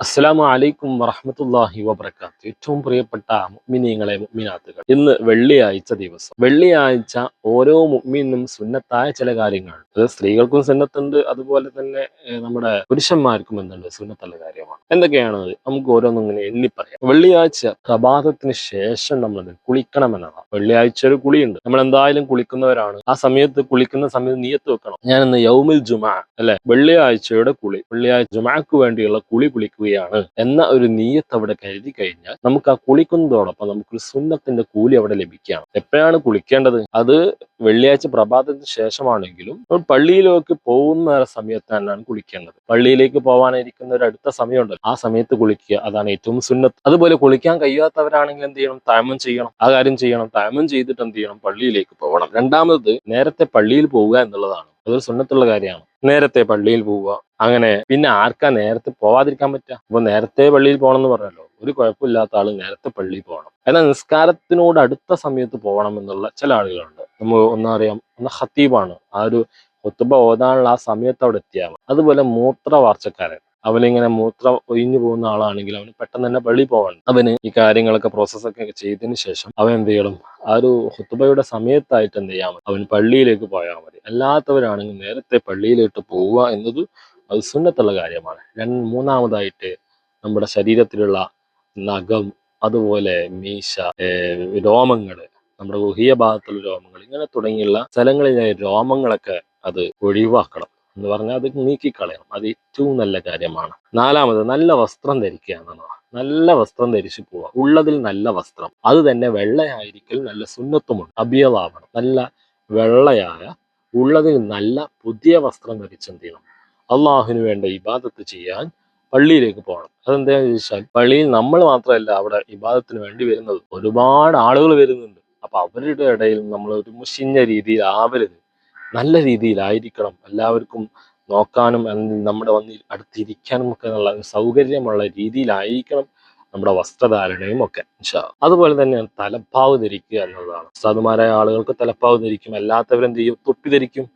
അസ്സലാമു അലൈക്കും വറഹമത്തല്ലാഹി വബറകാത്ത്. ഏറ്റവും പ്രിയപ്പെട്ട മുഅ്മിനീങ്ങളെ മുഗ്മിനാത്തുകൾ ഇന്ന് വെള്ളിയാഴ്ച ദിവസം. വെള്ളിയാഴ്ച ഓരോ മുഅ്മിനും സുന്നത്തായ ചില കാര്യങ്ങൾ അത് സ്ത്രീകൾക്കും സുന്നത്തുണ്ട് അതുപോലെ തന്നെ നമ്മുടെ പുരുഷന്മാർക്കും എന്തുണ്ട്? സുന്നത്തുള്ള കാര്യമാണ്. എന്തൊക്കെയാണത് നമുക്ക് ഓരോന്നും ഇങ്ങനെ എണ്ണി പറയാം വെള്ളിയാഴ്ച പ്രഭാതത്തിന് ശേഷം നമ്മൾ കുളിക്കണം കുളിക്കണമെന്നതാണ് വെള്ളിയാഴ്ച ഒരു കുളിയുണ്ട്. നമ്മൾ എന്തായാലും കുളിക്കുന്നവരാണ്. ആ സമയത്ത് കുളിക്കുന്ന സമയത്ത് നീയത്ത് വെക്കണം. ഞാൻ ഇന്ന് യൗമിൽ ജുമാ അല്ലെ? വെള്ളിയാഴ്ചയുടെ കുളി. വെള്ളിയാഴ്ച ജുമാക്ക് വേണ്ടിയുള്ള കുളി കുളിക്കുകയാണ് എന്ന ഒരു നീയത്ത് അവിടെ കരുതി കഴിഞ്ഞാൽ നമുക്ക് ആ കുളിക്കുന്നതോടൊപ്പം നമുക്കൊരു സുന്നത്തിന്റെ കൂലി അവിടെ ലഭിക്കുകയാണ്. എപ്പോഴാണ് കുളിക്കേണ്ടത്? അത് വെള്ളിയാഴ്ച പ്രഭാതത്തിന് ശേഷമാണെങ്കിലും പള്ളിയിലേക്ക് പോകുന്ന സമയത്ത് തന്നെയാണ് കുളിക്കേണ്ടത്. പള്ളിയിലേക്ക് പോകാനായിരിക്കുന്ന ഒരു അടുത്ത സമയമുണ്ട് ആ സമയത്ത് കുളിക്കുക അതാണ് ഏറ്റവും സുന്നത്ത്. അതുപോലെ കുളിക്കാൻ കഴിയാത്തവരാണെങ്കിൽ എന്ത് ചെയ്യണം? താമം ചെയ്യണം. ആ കാര്യം ചെയ്യണം. താമം ചെയ്തിട്ട് എന്ത് ചെയ്യണം? പള്ളിയിലേക്ക് പോകണം. രണ്ടാമത് നേരത്തെ പള്ളിയിൽ പോവുക എന്നുള്ളതാണ്. അതൊരു സുന്നത്തുള്ള കാര്യമാണ്. നേരത്തെ പള്ളിയിൽ പോവുക അങ്ങനെ പിന്നെ ആർക്കാ നേരത്തെ പോവാതിരിക്കാൻ പറ്റുക? അപ്പൊ നേരത്തെ പള്ളിയിൽ പോകണം എന്ന് പറഞ്ഞല്ലോ. ഒരു കുഴപ്പമില്ലാത്ത ആൾ നേരത്തെ പള്ളിയിൽ പോകണം. എന്നാൽ നിസ്കാരത്തിനോട് അടുത്ത സമയത്ത് പോകണം എന്നുള്ള ചില ആളുകളുണ്ട്. നമ്മൾ ഒന്നറിയാം ഒന്ന് ഹത്തീബാണ് ആ ഒരു ഒത്തുബ ഓതാനുള്ള ആ സമയത്ത് അവിടെ എത്തിയാൽ അതുപോലെ അതുപോലെ മൂത്രവാർച്ചക്കാരൻ. അവനിങ്ങനെ മൂത്രം ഒഴിഞ്ഞു പോകുന്ന ആളാണെങ്കിൽ അവന് പെട്ടെന്ന് തന്നെ പള്ളി പോകണം. അവന് ഈ കാര്യങ്ങളൊക്കെ പ്രോസസ്സൊക്കെ ചെയ്തതിന് ശേഷം അവൻ എന്ത് ചെയ്യണം? ആ ഒരു ഹുത്തുബയുടെ സമയത്തായിട്ട് എന്ത് ചെയ്യാമതി അവൻ പള്ളിയിലേക്ക് പോയാൽ മതി. അല്ലാത്തവരാണെങ്കിൽ നേരത്തെ പള്ളിയിലോട്ട് പോവുക എന്നത് അത് സുന്നത്തുള്ള കാര്യമാണ്. രണ്ട് മൂന്നാമതായിട്ട് നമ്മുടെ ശരീരത്തിലുള്ള നഖം അതുപോലെ മീശ രോമങ്ങൾ നമ്മുടെ ഗുഹീയ ഭാഗത്തുള്ള രോമങ്ങൾ ഇങ്ങനെ തുടങ്ങിയുള്ള സ്ഥലങ്ങളിലെ രോമങ്ങളൊക്കെ അത് ഒഴിവാക്കണം. എന്ന് പറഞ്ഞാൽ അത് നീക്കിക്കളയണം. അത് ഏറ്റവും നല്ല കാര്യമാണ്. നാലാമത് നല്ല വസ്ത്രം ധരിക്കുക എന്നതാണ് നല്ല വസ്ത്രം ധരിച്ചു പോവുക. ഉള്ളതിൽ നല്ല വസ്ത്രം. അത് തന്നെ വെള്ളയായിരിക്കൽ നല്ല സുന്നത്തുമുണ്ട്. അഭിയതാവണം നല്ല വെള്ളയായ ഉള്ളതിൽ നല്ല പുതിയ വസ്ത്രം ധരിച്ചെന്ത് ചെയ്യണം? അള്ളാഹുവിന് വേണ്ട ഇബാദത്ത് ചെയ്യാൻ പള്ളിയിലേക്ക് പോകണം. അതെന്താണെന്ന് ചോദിച്ചാൽ പള്ളിയിൽ നമ്മൾ മാത്രമല്ല അവിടെ ഇബാദത്തിന് വേണ്ടി വരുന്നത്. ഒരുപാട് ആളുകൾ വരുന്നുണ്ട്. അപ്പൊ അവരുടെ ഇടയിൽ നമ്മൾ ഒരു മുഷിഞ്ഞ രീതിയിൽ ആവരുത്. നല്ല രീതിയിലായിരിക്കണം എല്ലാവർക്കും നോക്കാനും നമ്മുടെ വന്നിൽ അടുത്തിരിക്കാനും ഒക്കെ നല്ല സൗകര്യമുള്ള രീതിയിലായിരിക്കണം നമ്മുടെ വസ്ത്രധാരണയും ഒക്കെ. അതുപോലെ തന്നെ തലപ്പാവ് ധരിക്കുക എന്നുള്ളതാണ് സാധുമാരായ ആളുകൾക്ക് തലപ്പാവ് ധരിക്കും അല്ലാത്തവരെന്ത് ചെയ്യും? തൊപ്പി ധരിക്കും.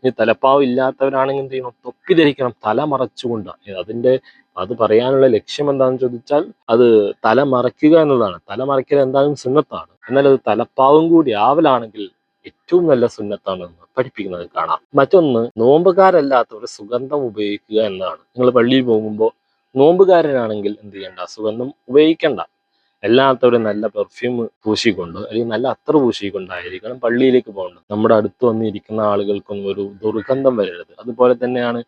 ഇനി തലപ്പാവ് ഇല്ലാത്തവരാണെങ്കിൽ എന്ത് ചെയ്യണം? തൊപ്പി ധരിക്കണം. തല മറച്ചുകൊണ്ട് അതിന്റെ അത് പറയാനുള്ള ലക്ഷ്യം എന്താണെന്ന് ചോദിച്ചാൽ അത് തല മറയ്ക്കുക എന്നതാണ്. തല മറയ്ക്കൽ എന്തായാലും സുന്നത്താണ്. എന്നാൽ അത് തലപ്പാവും കൂടി ആവലാണെങ്കിൽ ഏറ്റവും നല്ല സുന്നത്താണെന്ന് പഠിപ്പിക്കുന്നത് കാണാം. മറ്റൊന്ന് നോമ്പുകാരല്ലാത്തവർ സുഗന്ധം ഉപയോഗിക്കുക എന്നതാണ്. നിങ്ങൾ പള്ളിയിൽ പോകുമ്പോൾ നോമ്പുകാരനാണെങ്കിൽ എന്ത് ചെയ്യണ്ട? സുഗന്ധം ഉപയോഗിക്കണ്ട. എല്ലാത്തവരും നല്ല പെർഫ്യൂം പൂശിക്കൊണ്ട് അല്ലെങ്കിൽ നല്ല അത്ര പൂശിക്കൊണ്ടായിരിക്കണം പള്ളിയിലേക്ക് പോകേണ്ടത്. നമ്മുടെ അടുത്ത് വന്നിരിക്കുന്ന ആളുകൾക്കൊന്നും ഒരു ദുർഗന്ധം വരരുത്. അതുപോലെ തന്നെയാണ്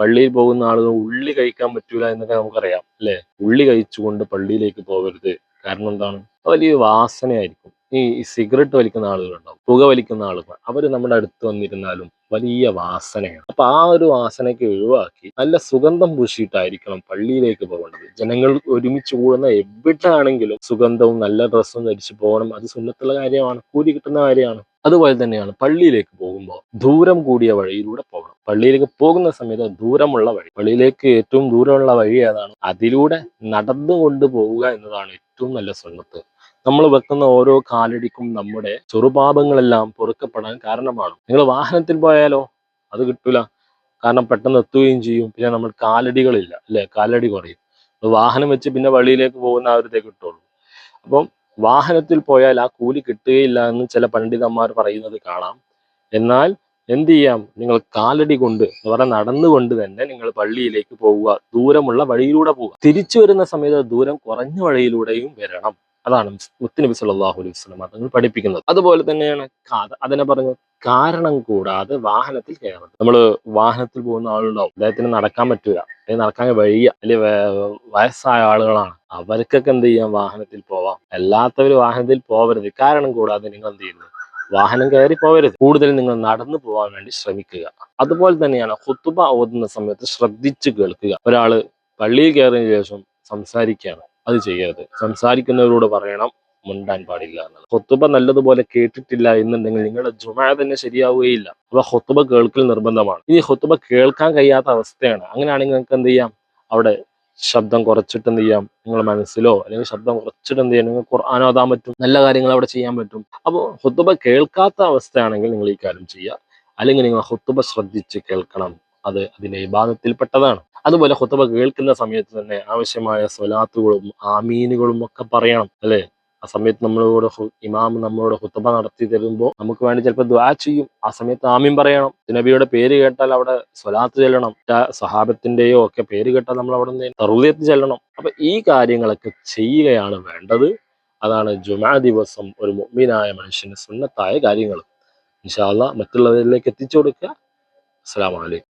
പള്ളിയിൽ പോകുന്ന ആളുകൾ ഉള്ളി കഴിക്കാൻ പറ്റൂല എന്നൊക്കെ നമുക്കറിയാം അല്ലെ? ഉള്ളി കഴിച്ചുകൊണ്ട് പള്ളിയിലേക്ക് പോകരുത്. കാരണം എന്താണ്? വലിയ വാസനയായിരിക്കും. ഈ സിഗരറ്റ് വലിക്കുന്ന ആളുകളുണ്ടാവും പുക വലിക്കുന്ന ആളുകൾ. അവർ നമ്മുടെ അടുത്ത് വന്നിരുന്നാലും വലിയ വാസനയാണ്. അപ്പൊ ആ ഒരു വാസനയ്ക്ക് ഒഴിവാക്കി നല്ല സുഗന്ധം പൂശിയിട്ടായിരിക്കണം പള്ളിയിലേക്ക് പോകേണ്ടത്. ജനങ്ങൾ ഒരുമിച്ച് കൂടുന്ന എവിടെയാണെങ്കിലും സുഗന്ധവും നല്ല ഡ്രസ്സും ധരിച്ചു പോകണം. അത് സുന്നത്തുള്ള കാര്യമാണ് കൂലി കിട്ടുന്ന കാര്യമാണ്. അതുപോലെ തന്നെയാണ് പള്ളിയിലേക്ക് പോകുമ്പോൾ ദൂരം കൂടിയ വഴിയിലൂടെ പോകണം. പള്ളിയിലേക്ക് പോകുന്ന സമയത്ത് ദൂരമുള്ള വഴി. പള്ളിയിലേക്ക് ഏറ്റവും ദൂരമുള്ള വഴി ഏതാണ്? അതിലൂടെ നടന്നുകൊണ്ട് പോവുക എന്നതാണ് ഏറ്റവും നല്ല സുന്നത്ത്. നമ്മൾ വെക്കുന്ന ഓരോ കാലടിക്കും നമ്മുടെ ചെറുപാപങ്ങളെല്ലാം പൊറുക്കപ്പെടാൻ കാരണമാണ്. നിങ്ങൾ വാഹനത്തിൽ പോയാലോ അത് കിട്ടൂല. കാരണം പെട്ടെന്ന് എത്തുകയും ചെയ്യും. പിന്നെ നമ്മൾ കാലടികളില്ല അല്ലെ? കാലടി കുറയും. വാഹനം വെച്ച് പിന്നെ വഴിയിലേക്ക് പോകുന്ന ആ കിട്ടുള്ളൂ. അപ്പം വാഹനത്തിൽ പോയാൽ ആ കൂലി കിട്ടുകയില്ല എന്ന് ചില പണ്ഡിതന്മാർ പറയുന്നത് കാണാം. എന്നാൽ എന്ത് ചെയ്യാം? നിങ്ങൾ കാലടി കൊണ്ട് എന്ന് നടന്നുകൊണ്ട് തന്നെ നിങ്ങൾ പള്ളിയിലേക്ക് പോവുക. ദൂരമുള്ള വഴിയിലൂടെ പോവുക. തിരിച്ചു വരുന്ന സമയത്ത് ദൂരം കുറഞ്ഞ വഴിയിലൂടെയും വരണം. അതാണ് മുത്തുനബി സല്ലാഹു അലൈഹി വസല്ലം തങ്ങൾ പഠിപ്പിക്കുന്നത്. അതുപോലെ തന്നെയാണ് അതിനെ പറഞ്ഞു കാരണം കൂടാതെ വാഹനത്തിൽ കയറുന്നത്. നമ്മൾ വാഹനത്തിൽ പോകുന്ന ആളുണ്ടാവും. അദ്ദേഹത്തിന് നടക്കാൻ പറ്റൂല. അല്ലെങ്കിൽ നടക്കാൻ വഴിയ അല്ലെങ്കിൽ വയസ്സായ ആളുകളാണ്. അവർക്കൊക്കെ എന്ത് ചെയ്യാം? വാഹനത്തിൽ പോവാം. അല്ലാത്തവർ വാഹനത്തിൽ പോവരുത്. കാരണം കൂടാതെ നിങ്ങൾ എന്ത് ചെയ്യുന്നു? വാഹനം കയറി പോവരുത്. കൂടുതൽ നിങ്ങൾ നടന്നു പോകാൻ വേണ്ടി ശ്രമിക്കുക. അതുപോലെ തന്നെയാണ് ഹുത്തുബ ഓതുന്ന സമയത്ത് ശ്രദ്ധിച്ചു കേൾക്കുക. ഒരാൾ പള്ളിയിൽ കയറിയതിനു ശേഷം സംസാരിക്കുകയാണ്. അത് ചെയ്യരുത്. സംസാരിക്കുന്നവരോട് പറയണം മുണ്ടാൻ പാടില്ല എന്നുള്ളത്. ഹൊത്തുബ നല്ലതുപോലെ കേട്ടിട്ടില്ല എന്നുണ്ടെങ്കിൽ നിങ്ങളുടെ ജുമാ തന്നെ ശരിയാവുകയില്ല. അപ്പൊ ഹൊത്തുബ കേൾക്കൽ നിർബന്ധമാണ്. ഇനി ഹൊത്തുബ കേൾക്കാൻ കഴിയാത്ത അവസ്ഥയാണ്. അങ്ങനെയാണെങ്കിൽ നിങ്ങൾക്ക് എന്ത് ചെയ്യാം? അവിടെ ശബ്ദം കുറച്ചിട്ട് എന്ത് ചെയ്യാം? നിങ്ങളുടെ മനസ്സിലോ അല്ലെങ്കിൽ ശബ്ദം കുറച്ചിട്ട് എന്ത് ചെയ്യാം? നിങ്ങൾക്ക് ഓതാൻ പറ്റും. നല്ല കാര്യങ്ങൾ അവിടെ ചെയ്യാൻ പറ്റും. അപ്പോൾ ഹുത്തുബ കേൾക്കാത്ത അവസ്ഥയാണെങ്കിൽ നിങ്ങൾ ഈ കാര്യം ചെയ്യുക. അല്ലെങ്കിൽ നിങ്ങൾ ഹുത്തുബ ശ്രദ്ധിച്ച് കേൾക്കണം. അത് അതിന്റെ വിഭാഗത്തിൽപ്പെട്ടതാണ് അതുപോലെ ഹുത്തബ കേൾക്കുന്ന സമയത്ത് തന്നെ ആവശ്യമായ സ്വലാത്തുകളും ആമീനുകളും ഒക്കെ പറയണം അല്ലെ? ആ സമയത്ത് നമ്മളോട് ഇമാം നമ്മളോട് ഹുത്തബ നടത്തി തരുമ്പോൾ നമുക്ക് വേണ്ടി ചിലപ്പോൾ ദ്വാ ചെയ്യും. ആ സമയത്ത് ആമീൻ പറയണം. നബിയുടെ പേര് കേട്ടാൽ അവിടെ സ്വലാത്ത് ചെല്ലണം. സഹാബത്തിന്റെയോ ഒക്കെ പേര് കേട്ടാൽ നമ്മൾ അവിടെ നിന്ന് തറുതിയത്ത് ചെല്ലണം. അപ്പൊ ഈ കാര്യങ്ങളൊക്കെ ചെയ്യുകയാണ് വേണ്ടത്. അതാണ് ജുമാ ദിവസം ഒരു മുഅ്മിനായ മനുഷ്യന് സുന്നത്തായ കാര്യങ്ങൾ. ഇൻഷാല്ല മറ്റുള്ളവരിലേക്ക് എത്തിച്ചു കൊടുക്കുക. അസ്സാം അലൈക്കും.